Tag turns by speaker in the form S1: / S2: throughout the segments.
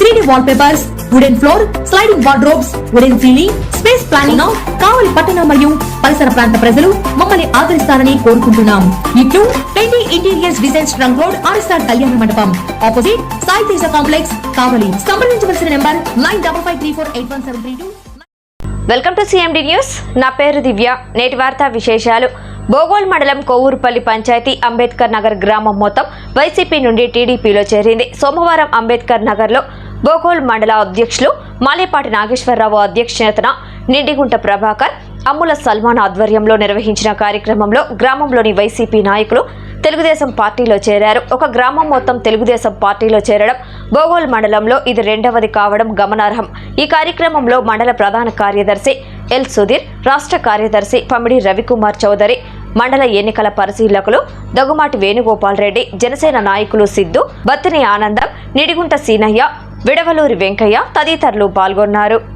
S1: three D wall papers wooden floor sliding wardrobes wooden ceiling space planning Kavali పట్టణ మరియు పరిసర ప్రాంత ప్రజలు మమ్మల్ని ఆదరిస్తారని కోరుకుంటున్నాం. ఇట్లు twenty interiors design trunk road RSR Kalyana Mandapam. Opposite Sai Teja complex Kavali. సంప్రదించవలసిన number nine double five three four eight one seven three two.
S2: Welcome to CMD news నా పేరు దివ్య. నేటి వార్తా విశేషాలు. బోగోల్ మండలం కొవ్వూరుపల్లి పంచాయతీ అంబేద్కర్ నగర్ గ్రామం మొత్తం వైసీపీ నుండి టీడీపీలో చేరింది. సోమవారం అంబేద్కర్ నగర్లో బోగోల్ మండల అధ్యక్షులు మాలేపాటి నాగేశ్వరరావు అధ్యక్షతన నిండిగుంట ప్రభాకర్ అమ్ముల సల్మాన్ ఆధ్వర్యంలో నిర్వహించిన కార్యక్రమంలో గ్రామంలోని వైసీపీ నాయకులు తెలుగుదేశం పార్టీలో చేరారు. ఒక గ్రామం మొత్తం తెలుగుదేశం పార్టీలో చేరడం బోగోల్ మండలంలో ఇది రెండవది కావడం గమనార్హం. ఈ కార్యక్రమంలో మండల ప్రధాన కార్యదర్శి ఎల్ సుధీర్ రాష్ట్ర కార్యదర్శి పమిడి రవికుమార్ చౌదరి మండల ఎన్నికల పరిశీలకులు దగ్గుమాటి వేణుగోపాల్ రెడ్డి జనసేన నాయకులు సిద్ధు బత్తిని ఆనందం నిడిగుంట సీనయ్య విడవలూరి వెంకయ్య తదితరులు పాల్గొన్నారు.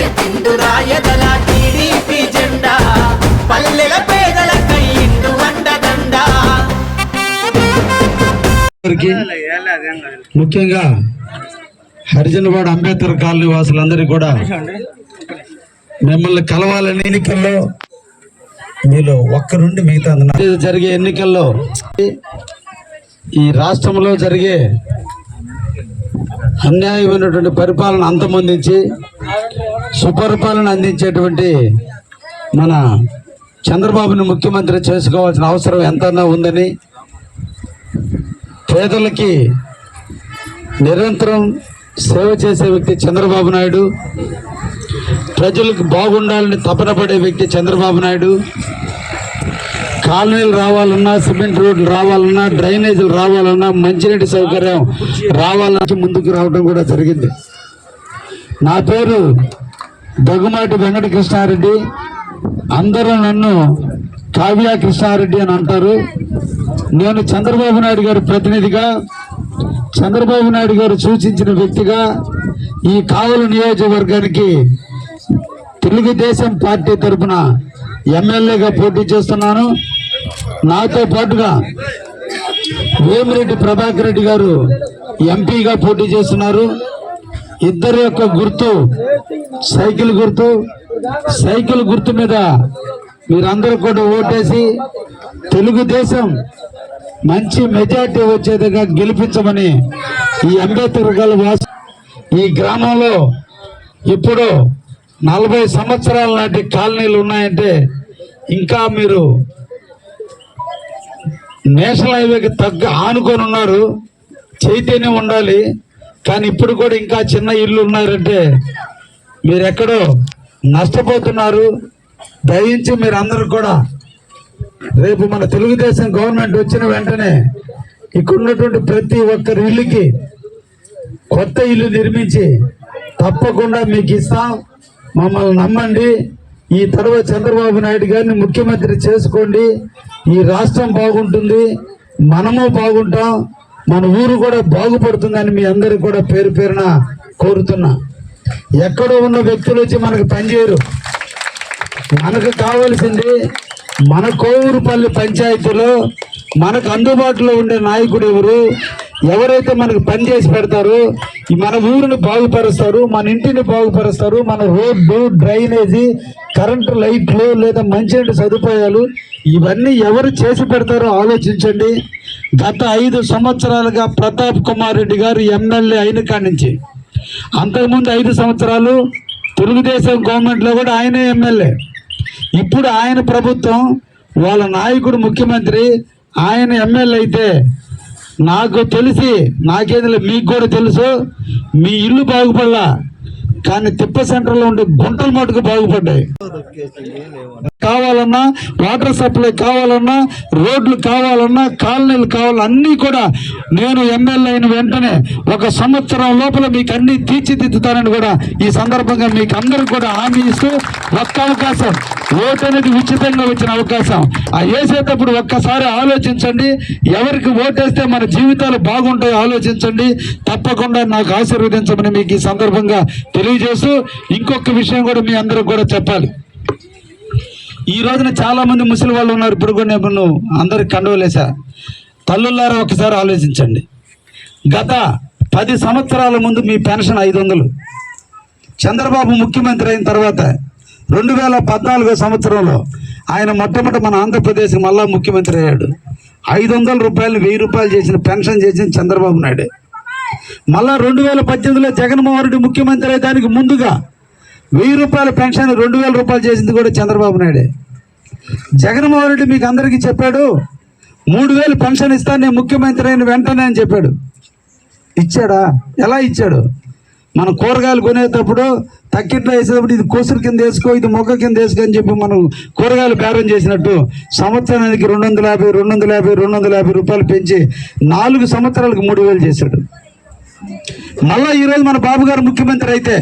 S3: ఎత్తిండు రాయదల టీడీపీ జెండా. పల్లెల పేదల కయ్యిండు వండదండా
S4: అందరికీ ముఖ్యంగా హరిజనవాడ అంబేద్కర్ కాలనీ వాసులందరికీ కూడా మిమ్మల్ని కలవాలని ఎన్నికల్లో మీలో ఒక్కరుండి మిగతా జరిగే ఎన్నికల్లో ఈ రాష్ట్రంలో జరిగే అన్యాయమైనటువంటి పరిపాలన అంతమొందించి సుపరిపాలన అందించేటువంటి మన చంద్రబాబుని ముఖ్యమంత్రి చేసుకోవాల్సిన అవసరం ఎంతన్నా ఉందని పేదలకి నిరంతరం సేవ చేసే వ్యక్తి చంద్రబాబు నాయుడు ప్రజలకు బాగుండాలని తపన పడే వ్యక్తి చంద్రబాబు నాయుడు కాలనీలు రావాలన్నా సిమెంట్ రోడ్లు రావాలన్నా డ్రైనేజీలు రావాలన్నా మంచినీటి సౌకర్యం రావాలన్నా ముందుకు రావడం కూడా జరిగింది. నా పేరు దగ్గుమాటి వెంకట కృష్ణారెడ్డి అందరూ నన్ను కావ్య కృష్ణారెడ్డి అని అంటారు. నేను చంద్రబాబు నాయుడు గారి ప్రతినిధిగా చంద్రబాబు నాయుడు గారు సూచించిన వ్యక్తిగా ఈ కావలి నియోజకవర్గానికి తెలుగుదేశం పార్టీ తరఫున ఎమ్మెల్యేగా పోటీ చేస్తున్నాను. నాతో పాటుగా వేమిరెడ్డి ప్రభాకర్ రెడ్డి గారు ఎంపీగా పోటీ చేస్తున్నారు. ఇద్దరి యొక్క గుర్తు సైకిల్ గుర్తు సైకిల్ గుర్తు మీద మీరందరూ కూడా ఓటేసి తెలుగుదేశం మంచి మెజార్టీ వచ్చేదిగా గెలిపించమని ఈ అంబేద్కర్ గారి వాసు ఈ గ్రామంలో ఇప్పుడు నలభై సంవత్సరాల నాటి కాలనీలు ఉన్నాయంటే ఇంకా మీరు నేషనల్ హైవేకి తగ్గ ఆనుకొని ఉన్నారు చైతన్యం ఉండాలి. కానీ ఇప్పుడు కూడా ఇంకా చిన్న ఇల్లు ఉన్నారంటే మీరు ఎక్కడో నష్టపోతున్నారు. దయించి మీరు అందరూ కూడా రేపు మన తెలుగుదేశం గవర్నమెంట్ వచ్చిన వెంటనే ఇక్కడ ఉన్నటువంటి ప్రతి ఒక్కరి ఇల్లుకి కొత్త ఇల్లు నిర్మించి తప్పకుండా మీకు ఇస్తాం మమ్మల్ని నమ్మండి. ఈ తర్వాత చంద్రబాబు నాయుడు గారిని ముఖ్యమంత్రి చేసుకోండి. ఈ రాష్ట్రం బాగుంటుంది. మనము బాగుంటాం. మన ఊరు కూడా బాగుపడుతుందని మీ అందరికి కూడా పేరు పేరున కోరుతున్నా. ఎక్కడో ఉన్న వ్యక్తులు వచ్చి మనకు పనిచేయరు మనకు కావాల్సింది మన కోవూరుపల్లి పంచాయతీలో మనకు అందుబాటులో ఉండే నాయకుడు ఎవరు ఎవరైతే మనకు పని చేసి పెడతారో మన ఊరిని బాగుపరుస్తారు మన ఇంటిని బాగుపరుస్తారు మన రోడ్డు డ్రైనేజీ కరెంటు లైట్లు లేదా మంచినీటి సదుపాయాలు ఇవన్నీ ఎవరు చేసి పెడతారో ఆలోచించండి. గత ఐదు సంవత్సరాలుగా ప్రతాప్ కుమార్ రెడ్డి గారు ఎమ్మెల్యే అయిన కాడి నుంచి అంతకుముందు ఐదు సంవత్సరాలు తెలుగుదేశం గవర్నమెంట్లో కూడా ఆయనే ఎమ్మెల్యే. ఇప్పుడు ఆయన ప్రభుత్వం వాళ్ళ నాయకుడు ముఖ్యమంత్రి ఆయన ఎమ్మెల్యే అయితే నాకు తెలిసి నాకేదిలే మీకు కూడా తెలుసు మీ ఇల్లు బాగుపడలా. కానీ తిప్ప సెంటర్లో ఉండే గుంటలు మటుకు బాగుపడ్డాయి. కావాలన్నా వాటర్ సప్లై కావాలన్నా రోడ్లు కావాలన్నా కాలనీలు కావాలన్నా అన్నీ కూడా నేను ఎమ్మెల్యే అయిన వెంటనే ఒక సంవత్సరం లోపల మీకు అన్ని తీర్చిదిద్దుతానని కూడా ఈ సందర్భంగా మీకు అందరూ కూడా హామీ ఇస్తూ ఒక్క అవకాశం ఓటు అనేది ఉచితంగా వచ్చిన అవకాశం. ఆ వేసేటప్పుడు ఒక్కసారి ఆలోచించండి ఎవరికి ఓటేస్తే మన జీవితాలు బాగుంటాయో ఆలోచించండి తప్పకుండా నాకు ఆశీర్వదించమని మీకు ఈ సందర్భంగా తెలియజేస్తూ ఇంకొక విషయం కూడా మీ అందరికి కూడా చెప్పాలి. ఈ రోజున చాలా మంది ముసలి వాళ్ళు ఉన్నారు. ఇప్పుడు కూడా నేను అందరికి కండవలేసా? తల్లులారా ఒకసారి ఆలోచించండి. గత పది సంవత్సరాల ముందు మీ పెన్షన్ ఐదు వందలు చంద్రబాబు ముఖ్యమంత్రి అయిన తర్వాత రెండు వేల పద్నాలుగో సంవత్సరంలో ఆయన మొట్టమొదటి మన ఆంధ్రప్రదేశ్ మళ్ళా ముఖ్యమంత్రి అయ్యాడు. ఐదు వందల రూపాయలు వెయ్యి రూపాయలు చేసిన పెన్షన్ చేసిన చంద్రబాబు నాయుడు. మళ్ళా రెండు వేల పద్దెనిమిదిలో జగన్మోహన్ రెడ్డి ముఖ్యమంత్రి అయ్యే దానికి ముందుగా వెయ్యి రూపాయల పెన్షన్ రెండు వేల రూపాయలు చేసింది కూడా చంద్రబాబు నాయుడే. జగన్మోహన్ రెడ్డి మీకు అందరికీ చెప్పాడు మూడు వేలు పెన్షన్ ఇస్తాను నేను ముఖ్యమంత్రి అయిన వెంటనే అని చెప్పాడు. ఇచ్చాడా? ఎలా ఇచ్చాడు? మనం కూరగాయలు కొనేటప్పుడు తక్కిట్లో వేసేటప్పుడు ఇది కోసురు కింద వేసుకో ఇది మొగ్గ కింద వేసుకో అని చెప్పి మనం కూరగాయలు బేరం చేసినట్టు సంవత్సరానికి రెండు వందల యాభై రెండు వందల యాభై రెండు వందల యాభై రూపాయలు పెంచి నాలుగు సంవత్సరాలకు మూడు వేలు చేశాడు. మళ్ళీ ఈరోజు మన బాబు గారు ముఖ్యమంత్రి అయితే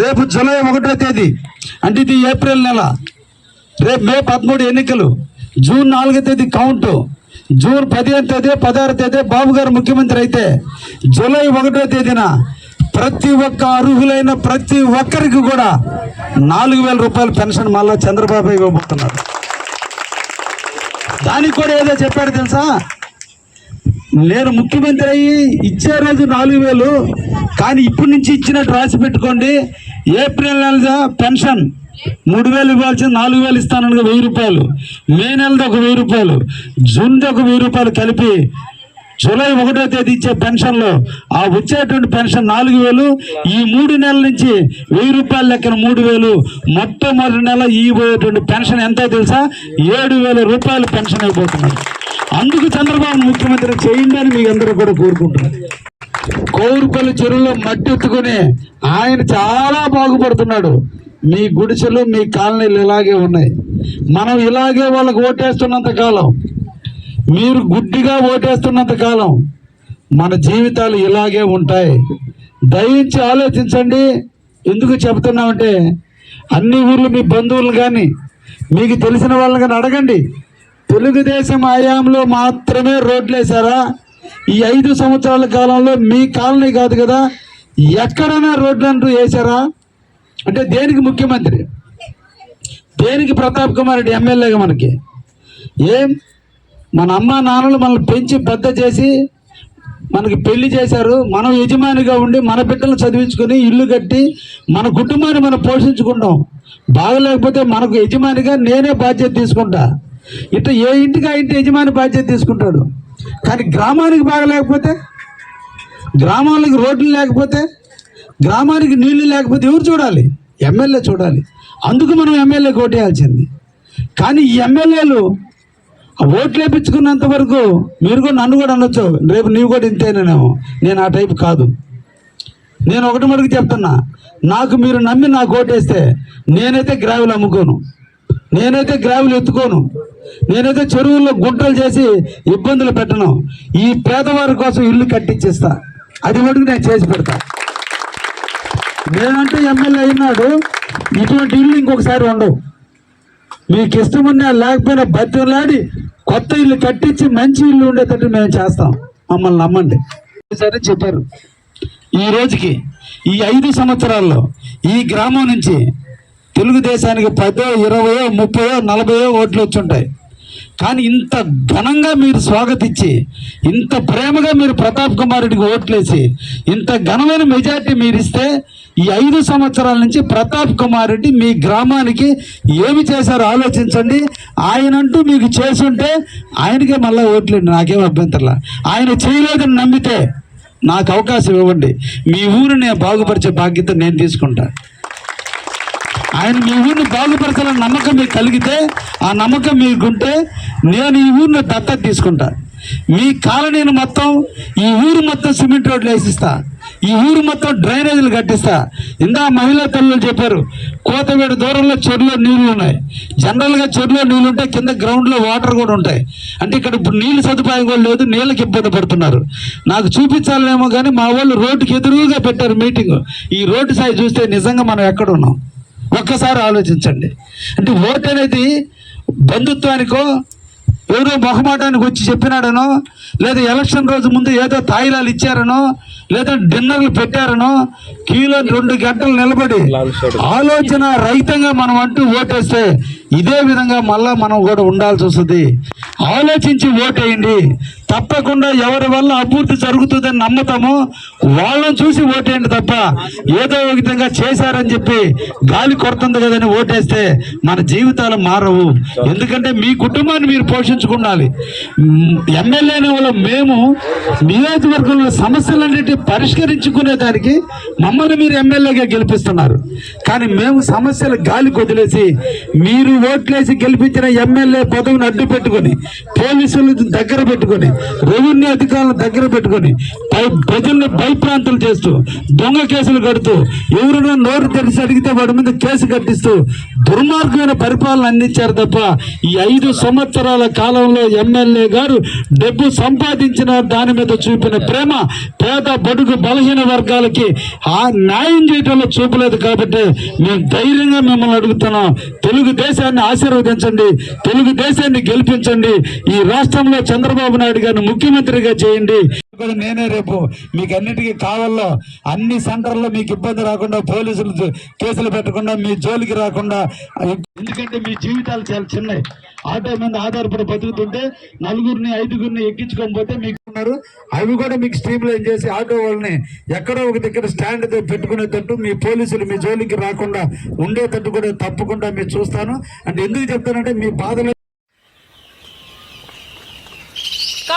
S4: రేపు జూలై ఒకటో తేదీ అంటే ఇది ఏప్రిల్ నెల. రేపు మే పదమూడు ఎన్నికలు జూన్ నాలుగో తేదీ కౌంటు. జూన్ పదిహేను తేదీ పదహారు తేదీ బాబు గారు ముఖ్యమంత్రి అయితే జూలై ఒకటో తేదీన ప్రతి ఒక్క అర్హులైన ప్రతి ఒక్కరికి కూడా నాలుగు వేల రూపాయల పెన్షన్ మళ్ళీ చంద్రబాబు ఇవ్వబోతున్నారు. దానికి కూడా ఏదో చెప్పాడు తెలుసా? నేను ముఖ్యమంత్రి అయ్యి ఇచ్చే రోజు నాలుగు వేలు కానీ ఇప్పటి నుంచి ఇచ్చినట్టు రాసి పెట్టుకోండి. ఏప్రిల్ నెల పెన్షన్. మూడు వేలు ఇవ్వాల్సింది నాలుగు వేలు ఇస్తానని వెయ్యి రూపాయలు. మే నెలది ఒక వెయ్యి రూపాయలు. జూన్ది ఒక వెయ్యి రూపాయలు కలిపి జూలై ఒకటో తేదీ ఇచ్చే పెన్షన్లో ఆ వచ్చేటువంటి పెన్షన్ నాలుగు వేలు ఈ మూడు నెలల నుంచి వెయ్యి రూపాయల లెక్కన మూడు వేలు. మొట్టమొదటి నెల ఇవ్వబోయేటువంటి పెన్షన్ ఎంతో తెలుసా? ఏడు వేల రూపాయలు పెన్షన్ అయిపోతున్నారు. అందుకు చంద్రబాబు ముఖ్యమంత్రి చేయండి అని మీ అందరూ కూడా కోరుకుంటున్నారు. కోరుపల్లి చెరువులో మట్టి ఎత్తుకుని ఆయన చాలా బాగుపడుతున్నాడు. మీ గుడిసెలు మీ కాలనీలు ఇలాగే ఉన్నాయి. మనం ఇలాగే వాళ్ళకు ఓటేస్తున్నంత కాలం మీరు గుడ్డిగా ఓటేస్తున్నంత కాలం మన జీవితాలు ఇలాగే ఉంటాయి. దయించి ఆలోచించండి. ఎందుకు చెబుతున్నామంటే అన్ని ఊర్లు మీ బంధువులు కానీ మీకు తెలిసిన వాళ్ళని కానీ అడగండి. తెలుగుదేశం హయాంలో మాత్రమే రోడ్లు వేశారా ఈ ఐదు సంవత్సరాల కాలంలో మీ కాలనీ కాదు కదా ఎక్కడైనా రోడ్లు అంటూ వేసారా అంటే దేనికి ముఖ్యమంత్రి? దేనికి ప్రతాప్ కుమార్ రెడ్డి ఎమ్మెల్యేగా మనకి? ఏం? మన అమ్మ నాన్నలు మనల్ని పెంచి పెద్ద చేసి మనకి పెళ్ళి చేశారు. మనం యజమానిగా ఉండి మన బిడ్డలు చదివించుకొని ఇల్లు కట్టి మన కుటుంబాన్ని మనం పోషించుకుంటాం. బాగలేకపోతే మనకు యజమానిగా నేనే బాధ్యత తీసుకుంటా. ఇట్లా ఏ ఇంటికి ఆ ఇంటి యజమాని బాధ్యత తీసుకుంటాడు? కానీ గ్రామానికి బాగలేకపోతే? గ్రామాలకు రోడ్లు లేకపోతే? గ్రామానికి నీళ్ళు లేకపోతే ఎవరు చూడాలి? ఎమ్మెల్యే చూడాలి. అందుకు మనం ఎమ్మెల్యే కోటేయాల్సింది. కానీ ఈ ఎమ్మెల్యేలు ఆ ఓట్లు వేయించుకున్నంత వరకు మీరు కూడా నన్ను కూడా అనొచ్చు. రేపు నీవు కూడా ఇంతేనేమో నేను ఆ టైప్ కాదు. నేను ఒకటి మటుకు చెప్తున్నా. నాకు మీరు నమ్మి నాకు ఓటేస్తే నేనైతే గ్రావులు అమ్ముకోను. నేనైతే గ్రావులు ఎత్తుకోను. నేనైతే చెరువుల్లో గుంటలు చేసి ఇబ్బందులు పెట్టను. ఈ పేదవారి కోసం ఇల్లు కట్టించేస్తా. అది మటుకు నేను చేసి పెడతా. నేనంటే ఎమ్మెల్యే అయినాడు. ఇటువంటి ఇల్లు ఇంకొకసారి ఉండవు. మీకు ఇష్టమున్నా లేకపోయినా బతిలాడి కొత్త ఇల్లు కట్టించి మంచి ఇల్లు ఉండేటట్టు మేము చేస్తాం. మమ్మల్ని నమ్మండి. సరే చెప్పారు. ఈ రోజుకి ఈ ఐదు సంవత్సరాల్లో ఈ గ్రామం నుంచి తెలుగుదేశానికి పదో ఇరవయో ముప్పయో నలభయో ఓట్లు వచ్చుంటాయి. కానీ ఇంత ఘనంగా మీరు స్వాగతించి ఇంత ప్రేమగా మీరు ప్రతాప్ కుమార్ రెడ్డికి ఓట్లేసి ఇంత ఘనమైన మెజార్టీ మీరు ఇస్తే ఈ ఐదు సంవత్సరాల నుంచి ప్రతాప్ కుమార్ రెడ్డి మీ గ్రామానికి ఏమి చేశారో ఆలోచించండి. ఆయనంటూ మీకు చేసుంటే ఆయనకే మళ్ళీ ఓట్లేండి నాకేం అభ్యంతరలా. ఆయన చేయలేదని నమ్మితే నాకు అవకాశం ఇవ్వండి. మీ ఊరిని నేను బాగుపరిచే బాధ్యత నేను తీసుకుంటాను ఆయన మీ ఊరిని బాగుపరచాలన్న నమ్మకం మీకు కలిగితే ఆ నమ్మకం మీకుంటే నేను ఈ ఊరిని దత్తత తీసుకుంటా. మీ కాలనీని మొత్తం ఈ ఊరు మొత్తం సిమెంట్ రోడ్లు వేసిస్తా. ఈ ఊరు మొత్తం డ్రైనేజీలు కట్టిస్తా. ఇందా మహిళా తల్లులు చెప్పారు కోతవేడు దూరంలో చెరువులో నీళ్ళు ఉన్నాయి. జనరల్గా చెరువులో నీళ్ళు ఉంటాయి కింద గ్రౌండ్లో వాటర్ కూడా ఉంటాయి. అంటే ఇక్కడ ఇప్పుడు నీళ్ళు సదుపాయం కూడా లేదు నీళ్ళకి ఇబ్బంది పడుతున్నారు. నాకు చూపించాలేమో కానీ మా వాళ్ళు రోడ్డుకి ఎదురుగా పెట్టారు మీటింగ్. ఈ రోడ్డు సాయి చూస్తే నిజంగా మనం ఎక్కడ ఉన్నాం? ఒక్కసారి ఆలోచించండి. అంటే ఓటు అనేది బంధుత్వానికో ఎవరో మొహమాటానికి వచ్చి చెప్పినాడనో లేదా ఎలక్షన్ రోజు ముందు ఏదో తాయిలాలు ఇచ్చారనో లేదా డిన్నర్లు పెట్టారనో కీలో రెండు గంటలు నిలబడి ఆలోచన రహితంగా మనం అంటూ ఓటేస్తే ఇదే విధంగా మళ్ళా మనం కూడా ఉండాల్సి వస్తుంది. ఆలోచించి ఓటేయండి తప్పకుండా ఎవరి వల్ల అభివృద్ధి జరుగుతుందని నమ్ముతామో వాళ్ళని చూసి ఓటేయండి తప్ప ఏదో ఒక విధంగా చేశారని చెప్పి గాలి కొడుతుంది కదని ఓటేస్తే మన జీవితాలు మారవు. ఎందుకంటే మీ కుటుంబాన్ని మీరు పోషించుకుండాలి. ఎమ్మెల్యే వల్ల మేము నియోజకవర్గంలో సమస్యలన్నింటినీ పరిష్కరించుకునే దానికి మమ్మల్ని మీరు ఎమ్మెల్యేగా గెలిపిస్తున్నారు. కానీ మేము సమస్యలు గాలి కొదిలేసి మీరు ఓట్లేసి గెలిపించిన ఎమ్మెల్యే పదవిని అడ్డు పెట్టుకొని పోలీసులు దగ్గర పెట్టుకొని రెవెన్యూ అధికారులను దగ్గర పెట్టుకొని పై- ప్రజల్ని భయప్రాంతులు చేస్తూ దొంగ కేసులు కడుతూ ఎవరైనా నోరు తెరిచి అడిగితే వాడి మీద కేసు కట్టిస్తూ దుర్మార్గమైన పరిపాలన అందించారు తప్ప ఈ ఐదు సంవత్సరాల కాలంలో ఎమ్మెల్యే గారు డబ్బు సంపాదించిన దాని మీద చూపిన ప్రేమ పేద బడుగు బలహీన వర్గాలకి ఆ న్యాయం చేయడంలో చూపలేదు కాబట్టి మేము ధైర్యంగా మిమ్మల్ని అడుగుతున్నాం. తెలుగుదేశం రాష్ట్రాన్ని ఆశీర్వదించండి తెలుగుదేశాన్ని గెలిపించండి ఈ రాష్ట్రంలో చంద్రబాబు నాయుడు గారిని ముఖ్యమంత్రిగా చేయండి. కూడా నేనే రేపు మీకు అన్నిటికీ కావాలో అన్ని సెంటర్లో మీకు ఇబ్బంది రాకుండా పోలీసులు కేసులు పెట్టకుండా మీ జోలికి రాకుండా ఎందుకంటే మీ జీవితాలు చాలా చిన్నవి ఆటో మీద ఆధారపడి బతుకుతుంటే నలుగురిని ఐదుగురిని ఎక్కించుకొని పోతే మీకు ఉన్నారు. అవి కూడా మీకు స్ట్రీమ్ లైన్ చేసి ఆటో వాళ్ళని ఎక్కడో ఒక దగ్గర స్టాండ్ పెట్టుకునేటట్టు మీ పోలీసులు మీ జోలికి రాకుండా ఉండేటట్టు కూడా తప్పకుండా మీరు చూస్తాను. అంటే ఎందుకు చెప్తానంటే మీ బాధలు